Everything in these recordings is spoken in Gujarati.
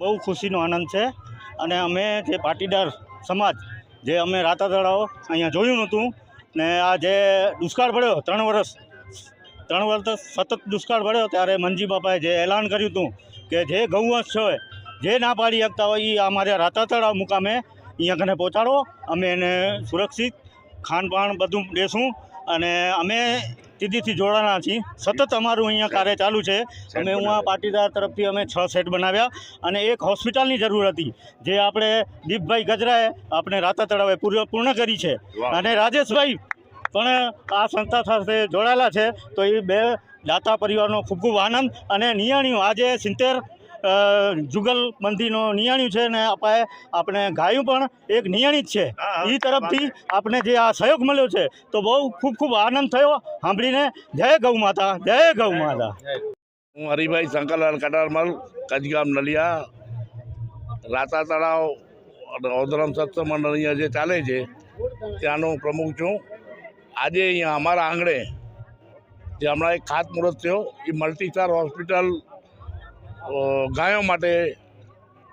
બહુ ખુશીનો આનંદ છે. અને અમે જે પાટીદાર સમાજ, જે અમે રાતા તળાવ અહીંયા જોયું નહોતું, ને આ જે દુષ્કાળ પડ્યો ત્રણ વર્ષ ત્રણ વર્ષ સતત દુષ્કાળ પડ્યો ત્યારે મંજી બાપાએ જે એલાન કર્યું હતું કે જે ગૌવંશ છે, જે ના પાડી શકતા હોય એ અમારે રાતા તળાવ મુકામે અહીંયા કને પહોંચાડો. અમે એને સુરક્ષિત ખાનપાન બધું દેશું. અને અમે સીધીથી જોડાણા છીએ. સતત અમારું અહીંયા કાર્ય ચાલુ છે. અમે હું આ પાટીદાર તરફથી અમે છ સેટ બનાવ્યા અને એક હોસ્પિટલની જરૂર હતી જે આપણે દીપભાઈ ગજરાએ આપણે રાતા તળાવે પૂર્ણ કરી છે. અને રાજેશભાઈ પણ આ સંસ્થા સાથે જોડાયેલા છે. તો એ બે દાતા પરિવારનો ખૂબ ખૂબ આનંદ અને નિયાણીઓ આજે સિત્તેર જુગલબંધીનો નિયાણ્યું છે ને આપણે આપણે ગાયું પણ એક નિયાણી જ છે એ તરફથી આપણે જે આ સહયોગ મળ્યો છે તો બહુ ખૂબ ખૂબ આનંદ થયો. સાંભળીને જય ગૌ માતા જય ગૌ માતા. હું હરિભાઈ શંકરલાલ કટારમલ કચગામ નલિયા રાતા તળાવ અને ઓધરમ સત્સંગ મંડળ અહીંયા જે ચાલે છે ત્યાંનો પ્રમુખ છું. આજે અહીંયા અમારા આંગણે જે હમણાં એક ખાતમુહૂર્ત થયો એ મલ્ટીસ્ટાર હોસ્પિટલ ગાયો માટે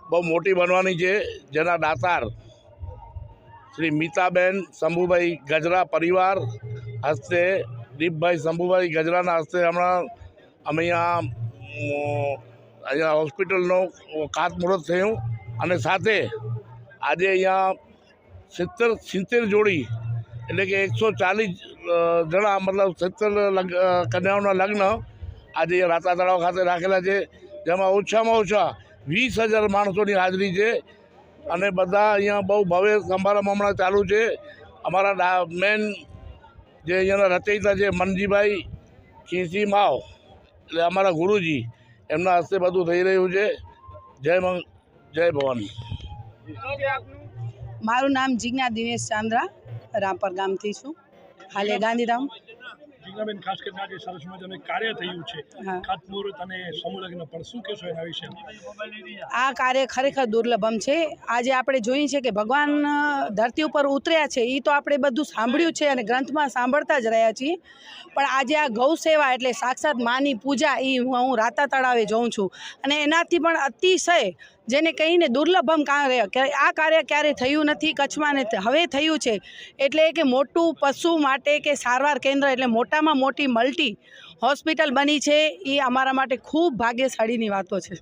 બહુ મોટી બનવાની છે. જેના દાતાર શ્રી મીતાબેન શંભુભાઈ ગજરા પરિવાર હસ્તે, દીપભાઈ શંભુભાઈ ગજરાના હસ્તે હમણાં અમે અહીંયા અહીંયા હોસ્પિટલનો કાતમુહૂર્ત થયું. અને સાથે આજે અહીંયા સિત્તેર સિત્તેર જોડી, એટલે કે એકસો ચાલીસ જણા, મતલબ સિત્તેર કન્યાઓના લગ્ન આજે રાતા તળાવ ખાતે રાખેલા છે. જેમાં ઓછામાં ઓછા વીસ હજાર માણસોની હાજરી છે. અને બધા અહીંયા બહુ ભવ્ય સમારંભ હમણાં ચાલુ છે. અમારા મેન જે અહીંયાના રચયિતા છે મનજીભાઈ ખીસી માવ એટલે અમારા ગુરુજી, એમના હસ્તે બધું થઈ રહ્યું છે. જય જય ભવાની. મારું નામ જિજ્ઞા દિનેશ ચાંદ્રા, રામપર ગામથી છું. હાલે ગાંધીધામ. જીજ્ઞાબેન ખાસ કરીને આજે સરસ મજાનું કાર્ય થયું છે. ખાતમુહૂર્ત અને સમૂહ પણ શું કહેશો એના વિશે? આ કાર્ય ખરેખર દુર્લભમ છે. આજે આપણે જોઈએ છે કે ભગવાન ધરતી ઉપર ઉતર્યા છે. એ તો આપણે બધું સાંભળ્યું છે અને ગ્રંથમાં સાંભળતા જ રહ્યા છીએ. પણ આજે આ ગૌ સેવા એટલે સાક્ષાત માની પૂજા એ હું રાતા તળાવે જોઉં છું. અને એનાથી પણ અતિશય જેને કહીને દુર્લભમ કાર્ય આ કાર્ય ક્યારે થયું નથી કચ્છમાં ને હવે થયું છે. એટલે કે મોટું પશુ માટે કે સારવાર કેન્દ્ર એટલે મોટામાં મોટી મલ્ટી હોસ્પિટલ બની છે એ અમારા માટે ખૂબ ભાગ્યશાળીની વાતો છે.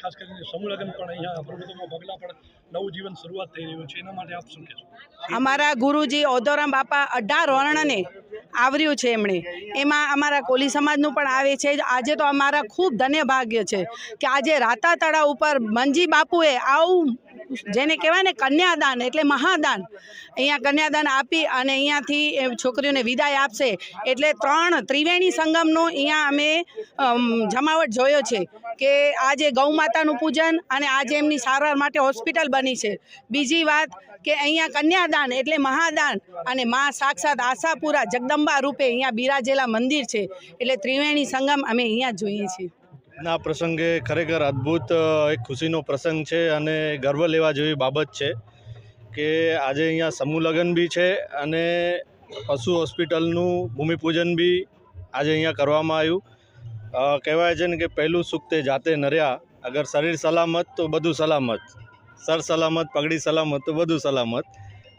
ખાસ કરીને સમૂહ લગ્ન પણ અહીંયા પ્રભુત્વમાં પગલા પણ નવું જીવન શરૂઆત થઈ રહ્યું છે. એના માટે આપ શું કહેશો? અમારા ગુરુજી ઓદોરામ બાપા અઢાર વર્ણને આવર્યું છે એમણે એમાં અમારા કોલી સમાજનું પણ આવે છે. આજે તો અમારા ખૂબ ધન્ય ભાગ્ય છે કે આજે રાતા તળાવ ઉપર મંજી બાપુએ આવું જેને કહેવાય ને કન્યાદાન, એટલે મહાદાન. અહીંયા કન્યાદાન આપી અને અહીંયાથી છોકરીઓને વિદાય આપશે. એટલે ત્રણ ત્રિવેણી સંગમનો અહીંયા અમે, જમાવટ જોયો છે કે આજે ગૌ માતાનું પૂજન અને આજે એમની સારવાર માટે હોસ્પિટલ બની છે. બીજી વાત કે અહીંયા કન્યાદાન એટલે મહાદાન અને મા સાક્ષાત આશાપુરા જગદંબા રૂપે અહીંયા બિરાજેલા મંદિર છે. એટલે ત્રિવેણી સંગમ અમે અહીંયા જોઈએ છીએ. ના પ્રસંગે ખરેખર અદ્ભુત એક ખુશીનો પ્રસંગ છે અને ગર્વ લેવા જેવી બાબત છે કે આજે અહીંયા સમૂહ લગ્ન બી છે અને પશુ હોસ્પિટલનું ભૂમિપૂજન બી આજે અહીંયા કરવામાં આવ્યું. કહેવાય છે ને કે પહેલું સુખ તે જાતે નર્યા, અગર શરીર સલામત તો બધું સલામત. સર સલામત, પગડી સલામત તો બધું સલામત.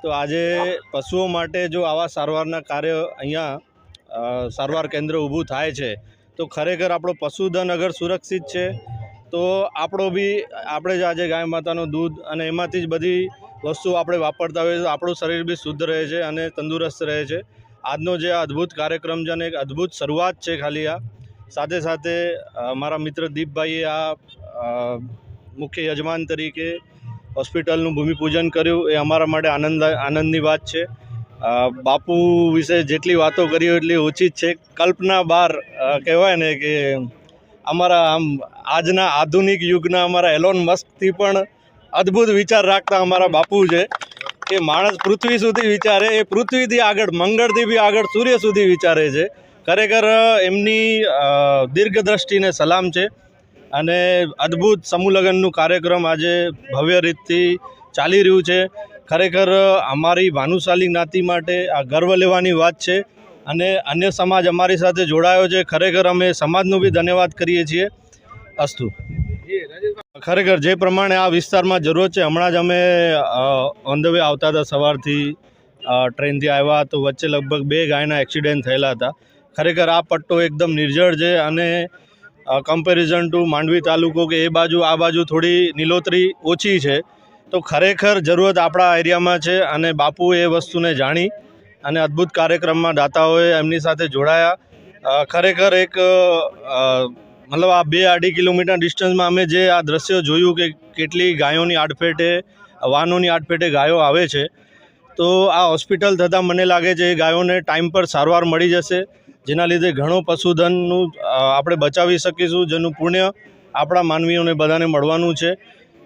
તો આજે પશુઓ માટે જો આવા સારવારના કાર્ય અહીંયા સારવાર કેન્દ્ર ઊભું થાય છે તો ખરેખર આપણો પશુધન અગર સુરક્ષિત છે, તો આપણો બી, આપણે જ આજે ગાય માતાનું દૂધ અને એમાંથી જ બધી વસ્તુ આપણે વાપરતા હોઈએ તો આપણું શરીર બી શુદ્ધ રહે છે અને તંદુરસ્ત રહે છે. આજનો જે આ અદ્ભુત કાર્યક્રમ છે અને એક અદ્ભુત શરૂઆત છે ખાલી આ. સાથે સાથે મારા મિત્ર દીપભાઈએ આ મુખ્ય યજમાન તરીકે હોસ્પિટલનું ભૂમિપૂજન કર્યું. એ અમારા માટે આનંદ, આનંદની વાત છે. બાપુ વિશે જેટલી વાતો કરી એટલી ઓછી જ છે. કલ્પના બહાર કહેવાય ને કે અમારા આમ આજના આધુનિક યુગના અમારા એલોન મસ્કથી પણ અદ્ભુત વિચાર રાખતા અમારા બાપુ છે કે માણસ પૃથ્વી સુધી વિચારે, એ પૃથ્વીથી આગળ, મંગળથી બી આગળ સૂર્ય સુધી વિચારે છે. ખરેખર એમની દીર્ઘદ્રષ્ટિને સલામ છે અને અદ્ભુત સમૂહલગ્નનું કાર્યક્રમ આજે ભવ્ય રીતથી ચાલી રહ્યું છે. ખરેખર અમારી ભાનુશાલી જ્ઞાતિ માટે આ ગર્વ લેવાની વાત છે અને અન્ય સમાજ અમારી સાથે જોડાયો છે. ખરેખર અમે સમાજનો બી ધન્યવાદ કરીએ છીએ. અસ્તુ. ખરેખર જે પ્રમાણે આ વિસ્તારમાં જરૂરત છે, હમણાં જ અમે ઓન ધ વે આવતા હતા સવારથી ટ્રેનથી આવ્યા તો વચ્ચે લગભગ બે ગાયના એક્સિડન્ટ થયેલા હતા. ખરેખર આ પટ્ટો એકદમ નિર્જળ છે અને કમ્પેરિઝન ટુ માંડવી તાલુકો કે એ બાજુ, આ બાજુ થોડી નીલોતરી ઓછી છે. તો ખરેખર જરૂરત આપણા એરિયામાં છે અને બાપુએ એ વસ્તુને જાણી અને અદ્ભુત કાર્યક્રમમાં દાતાઓએ એમની સાથે જોડાયા. ખરેખર એક મતલબ આ બે અઢી કિલોમીટર ડિસ્ટન્સમાં અમે જે આ દ્રશ્યો જોયું કે કેટલી ગાયોની આડફેટે, વાહનોની આડફેટે ગાયો આવે છે, તો આ હોસ્પિટલ થતાં મને લાગે છે એ ગાયોને ટાઈમ પર સારવાર મળી જશે, જેના લીધે ઘણો પશુધનનું આપણે બચાવી શકીશું, જેનું પુણ્ય આપણા માનવીઓને બધાને મળવાનું છે.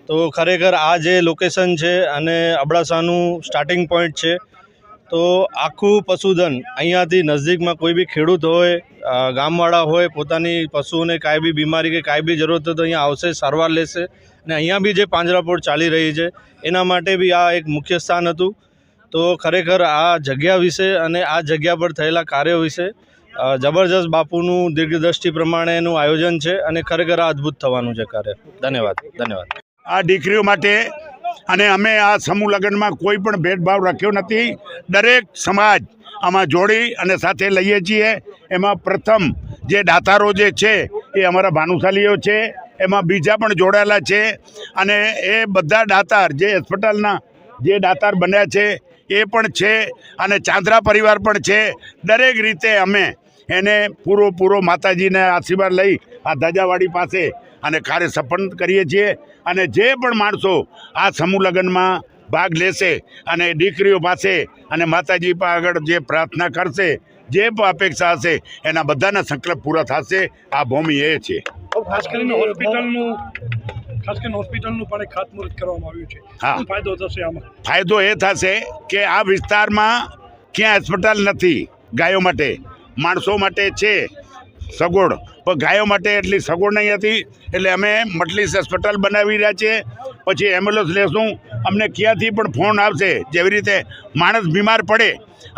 તો ખરેખર આ જે લોકેશન છે અને અબડાસાનું સ્ટાર્ટિંગ પોઈન્ટ છે, તો આખું પશુધન અહીંયાથી નજદીકમાં કોઈ બી ખેડૂત હોય ગામવાળા હોય, પોતાની પશુઓને કાંઈ બી બીમારી કે કાંઈ બી જરૂરત હોય તો અહીંયા આવશે, સારવાર લેશે અને અહીંયા બી જે પાંજરાપોળ ચાલી રહી છે, એના માટે બી આ એક મુખ્ય સ્થાન હતું. તો ખરેખર આ જગ્યા વિશે અને આ જગ્યા પર થયેલા કાર્યો વિશે જબરજસ્ત બાપુનું દીર્ઘદ્રષ્ટિ પ્રમાણેનું આયોજન છે અને ખરેખર આ અદ્ભુત થવાનું છે કાર્ય. ધન્યવાદ ધન્યવાદ. આ દીકરીઓ માટે અને અમે આ સમૂહ લગ્નમાં કોઈ પણ ભેદભાવ રાખ્યો નથી. દરેક સમાજ આમાં જોડી અને સાથે લઈએ છીએ. એમાં પ્રથમ જે દાતારો જે છે એ અમારા ભાનુશાલીઓ છે, એમાં બીજા પણ જોડાયેલા છે અને એ બધા દાતાર જે હોસ્પિટલના જે દાતાર બન્યા છે એ પણ છે અને ચાંદ્રા પરિવાર પણ છે. દરેક રીતે અમે એને પૂરો પૂરો માતાજીને આશીર્વાદ લઈ આ ધજાવાડી પાસે અને કાર્ય સફળ કરીએ છીએ. અને જે પણ માણસો આ સમૂહ લગ્નમાં ભાગ લેશે અને દીકરીઓ પાસે અને માતાજી આગળ જે પ્રાર્થના કરશે જે પણ અપેક્ષા હશે એના બધાના સંકલ્પ પૂરા થશે. આ ભૂમિ એ છે. ખાસ કરીને હોસ્પિટલનું ખાસ કરીને હોસ્પિટલનું પણ ખાતમુહૂર્ત કરવામાં આવ્યું છે. હા. ફાયદો થશે આમાં? ફાયદો એ થશે કે આ વિસ્તારમાં ક્યાં હોસ્પિટલ નથી ગાયો માટે માણસો માટે છે. સગવડ. પણ ગાયો માટે એટલી સગવડ નહીં હતી. એટલે અમે મટલીસ હોસ્પિટલ બનાવી રહ્યા છીએ. પછી એમ્બ્યુલન્સ લેશું. અમને ક્યાંથી પણ ફોન આવશે. જેવી રીતે માણસ બીમાર પડે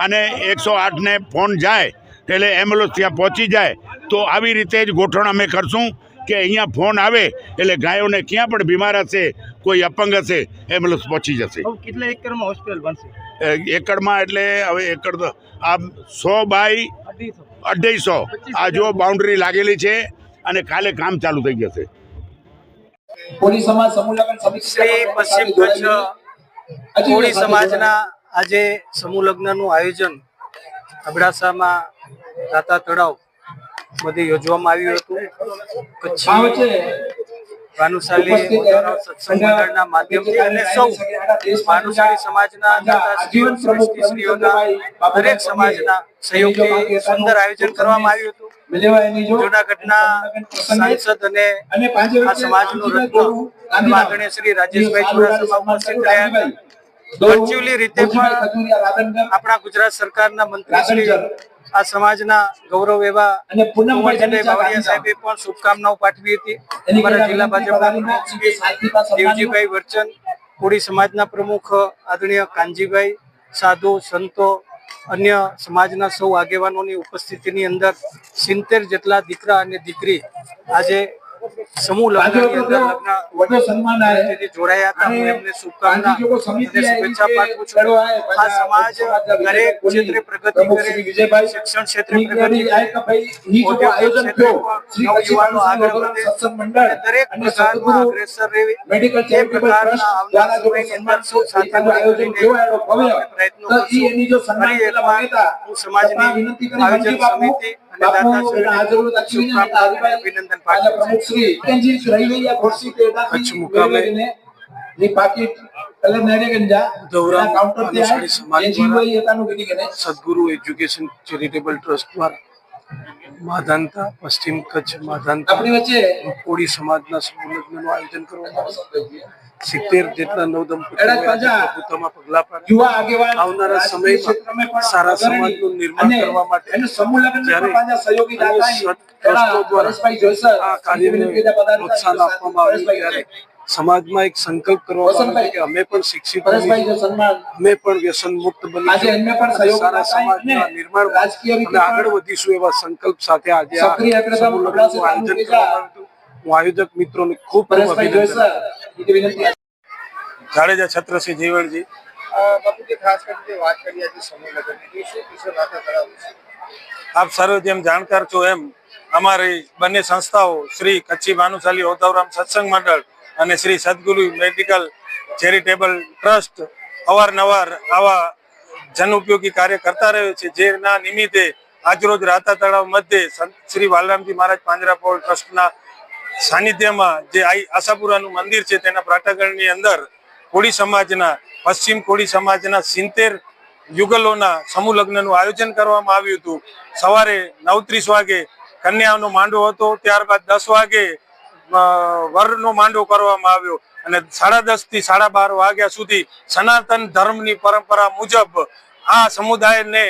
અને એકસો આઠને ફોન જાય એટલે એમ્બ્યુલન્સ ત્યાં પહોંચી જાય તો આવી રીતે જ ગોઠવણ અમે કરશું કે અહીંયા ફોન આવે એટલે ગાયોને ક્યાં પણ બીમાર હશે કોઈ અપંગ હશે એમ્બ્યુલન્સ પહોંચી જશે. કેટલા એકરમાં હોસ્પિટલ બનશે? એકડમાં એટલે હવે એકડ તો આ સો બાય અઢીસો આ જો બાઉન્ડ્રી લાગેલી છે અને કાલે કામ ચાલુ થઈ જશે. શ્રી પશ્ચિમ કચ્છ કોળી સમાજના આજે સમૂહ લગ્નનું આયોજન અબડાસામાં દાતા તળાવ બધે યોજવામાં આવ્યું હતું. કચ્છી ભાનુશાલી સત્સંગ મંડળના માધ્યમથી અને સૌ ભાનુશાલી સમાજના જીવન સૃષ્ટિ સ્ત્રીઓના દરેક સમાજના સહયોગથી સુંદર આયોજન કરવામાં આવ્યું હતું. જૂનાગઢના સાંસદ અને આ સમાજનું રત્ન આદરણીય શ્રી રાજેશભાઈ ચુડાસમા ઉપસ્થિત રહ્યા હતા. વર્ચ્યુઅલી રીતે પણ આપણા ગુજરાત સરકારના મંત્રી શ્રી આ સમાજના ગૌરવ એવા બાવળિયા સાહેબે પણ શુભકામનાઓ પાઠવી હતી. અમારા જિલ્લા ભાજપના પ્રમુખ દેવજીભાઈ વર્ચન કોળી સમાજના પ્રમુખ આદરણીય કાનજીભાઈ સાધુ સંતો અન્ય સમાજના સૌ આગેવાનોની ઉપસ્થિતિની અંદર સિત્તેર જેટલા દીકરા અને દીકરી આજે સમૂહ લગ્નની અંદર લગ્ન સન્માન જોડાયા હતા હું એમને શુભકામના અને શુભેચ્છા પાઠવું છું. આ સમાજ દરેક ક્ષેત્રે પ્રગતિ કરે. શિક્ષણ ક્ષેત્રે પ્રગતિ કરે. આયોજન થયો નવયુવાનો આગળ વધે દરેક પ્રકારમાં અગ્રેસર રહેવી એ પ્રકારના આવનાર સમયની અંદર સૌ સાથે પ્રયત્નો કરશું. ફરી એકવાર હું સમાજની વિનંતી આયોજન સમિતિ અને અને હરિભાઈ અભિનંદન પાઠવું પ્રમુખ શ્રી કેન્જી રહી ગઈ આ ખુરશી તે દાખી કચ્છ મુકામે મેળવીને ની પાકીટ કલર નહેરે ગંજા કાઉન્ટર તે અનુસારી સમાજ એ જીવઈ એતાનું કીધી કે સદગુરુ એજ્યુકેશન ચેરિટેબલ ટ્રસ્ટ દ્વારા માધાનતા પશ્ચિમ કચ્છ માધાનતા કોળી સમાજના સમૂહ આયોજન કરવામાં આવશે સિત્તેર જેટલા નવ પગલા પાડ્યા. આવનારા સમયમાં સારા સમાજનું નિર્માણ કરવા માટે જ્યારે ટ્રસ્ટો દ્વારા આ કાર્યને પ્રોત્સાહન આપવામાં આવ્યું ત્યારે સમાજમાં એક સંકલ્પ કરવા કે અમે પણ શિક્ષિત પરેશભાઈ બનીશું. જો સન્માન. અમે પણ વ્યસન મુક્ત આજે એમને પણ સહયોગ સારા સમાજના નિર્માણ અને આગળ વધીશું એવા સંકલ્પ સાથે આજે આયોજન. હું આયોજક મિત્રોને ખૂબ ખૂબ અભિનંદન જાડેજા છત્રસિંહ જીવણજી આપ સર્વે જેમ જાણકાર છો એમ અમારી બંને સંસ્થાઓ શ્રી કચ્છી ભાનુશાલી ઓધવરામ સત્સંગ મંડળ અને શ્રી સદગુરુ મેડિકલ ચેરિટેબલ ટ્રસ્ટ અવારનવાર આવા જન ઉપયોગી કાર્ય કરતા રહ્યો છે. જેના નિમિત્તે આજરોજ રાતા તળાવ મધ્યે શ્રી વાલરામજી મહારાજ પાંજરાપોળ ટ્રસ્ટના સાનિધ્યમાં જે આશાપુરાનું મંદિર છે, તેના પ્રાટાગણની અંદર કોળી સમાજના, પશ્ચિમ કોળી સમાજના સિત્તેર યુગલોના સમૂહ લગ્નનું આયોજન કરવામાં આવ્યું હતું. સવારે નવ ત્રીસ વાગે કન્યાનો માંડવો હતો. ત્યારબાદ દસ વાગે વરનો માંડો કરવામાં આવ્યો અને સાડા દસથી સાડા બાર વાગ્યા સુધી સનાતન ધર્મની પરંપરા મુજબ આ સમુદાયને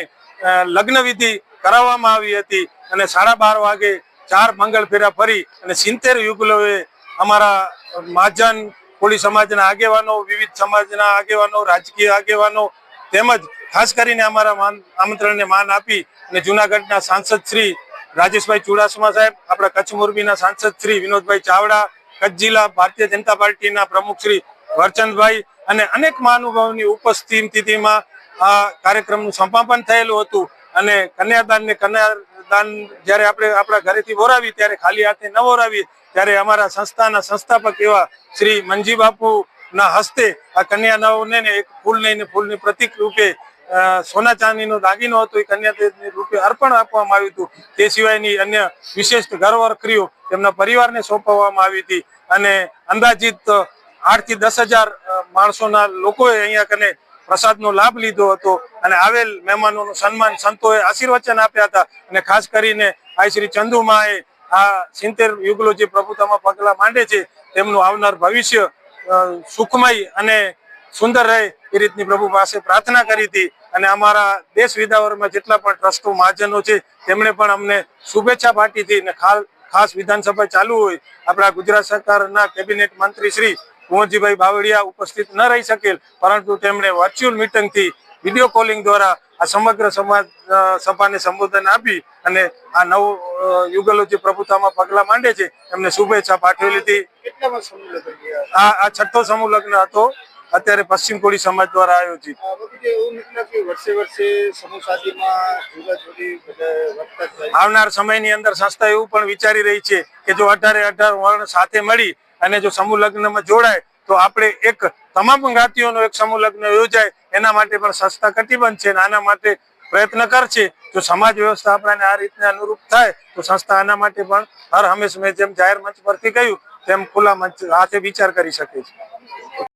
લગ્ન વિધિ કરાવવામાં આવી હતી અને સાડા બાર વાગે ચાર મંગળ ફેરા ફરી અને સિત્તેર યુગલોએ અમારા મહાજન કોળી સમાજના આગેવાનો, વિવિધ સમાજના આગેવાનો, રાજકીય આગેવાનો તેમજ ખાસ કરીને અમારા આમંત્રણને માન આપી અને જુનાગઢના સાંસદ શ્રી રાજેશભાઈ ચુડાસમા સાહેબ, આપણા કચ્છ મોરબીના સાંસદ શ્રી વિનોદભાઈ ચાવડા, કચ્છ જિલ્લા ભારતીય જનતા પાર્ટીના પ્રમુખ શ્રી વરચંદભાઈ અને અનેક મહાનુભાવની ઉપસ્થિતિમાં આ કાર્યક્રમનું સમાપન થયેલું હતું. અને કન્યાદાન ને કન્યાદાન જ્યારે આપણે આપણા ઘરેથી વોરાવી ત્યારે ખાલી હાથે ન વોરાવી ત્યારે અમારા સંસ્થાના સંસ્થાપક એવા શ્રી મંજી બાપુ ના હસ્તે આ કન્યાદાઓને એક ફૂલ ને ફૂલની પ્રતિક રૂપે સોના ચાંદીનો દાગીનો હતો, એ કન્યા રૂપે અર્પણ આપવામાં આવ્યું હતું. તે સિવાયની અન્ય વિશિષ્ટ ઘરવખરીઓ તેમના પરિવારને સોંપવામાં આવી હતી. અને અંદાજિત આઠથી દસ હજાર માણસોના લોકોએ અહીંયા કને પ્રસાદનો લાભ લીધો હતો. અને આવેલ મહેમાનોનું સન્માન સંતોએ આશીર્વચન આપ્યા હતા. અને ખાસ કરીને આ શ્રી ચંદુમાએ આ સિત્તેર યુગલો જે પ્રભુતામાં પગલા માંડે છે, તેમનું આવનાર ભવિષ્ય સુખમય અને સુંદર રહે એ રીતની પ્રભુ પાસે પ્રાર્થના કરી હતી. અને અમારા દેશ વિદાવરમાં જેટલા પણ ટ્રસ્ટો મહાજનો છે તેમણે પણ અમને શુભેચ્છા પાઠવી અને ખાસ વિધાનસભા ચાલુ હોય આપણા ગુજરાત સરકારના કેબિનેટ મંત્રી શ્રી કુંવરજીભાઈ બાવળિયા ઉપસ્થિત ન રહી શકેલ પરંતુ તેમણે વર્ચ્યુઅલ મીટિંગથી વીડિયો કોલિંગ દ્વારા આ સમગ્ર સમાજ સભાને સંબોધન આપી અને આ નવ યુગલો જે પ્રભુતામાં પગલા માંડે છે એમને શુભેચ્છા પાઠવેલી હતી. આ છઠ્ઠો સમૂહ લગ્ન હતો. અત્યારે પશ્ચિમ કોળી સમાજ દ્વારા આયોજિત. આવનાર સમયની અંદર સંસ્થા એવું પણ વિચારી રહી છે કે જો અઢારે અઢાર વર્ણ સાથે મળી અને જો સમૂહ લગ્નમાં જોડાય તો આપણે એક તમામ જ્ઞાતિઓનો એક સમૂહ લગ્ન યોજાય. એના માટે પણ સંસ્થા કટિબદ્ધ છે અને આના માટે પ્રયત્ન કરશે. જો સમાજ વ્યવસ્થા આપણાને આ રીતના અનુરૂપ થાય તો સંસ્થા આના માટે પણ હર હંમેશ મેં જેમ જાહેર મંચ પરથી કહ્યું તેમ ખુલ્લા મંચ હાથે વિચાર કરી શકે છે.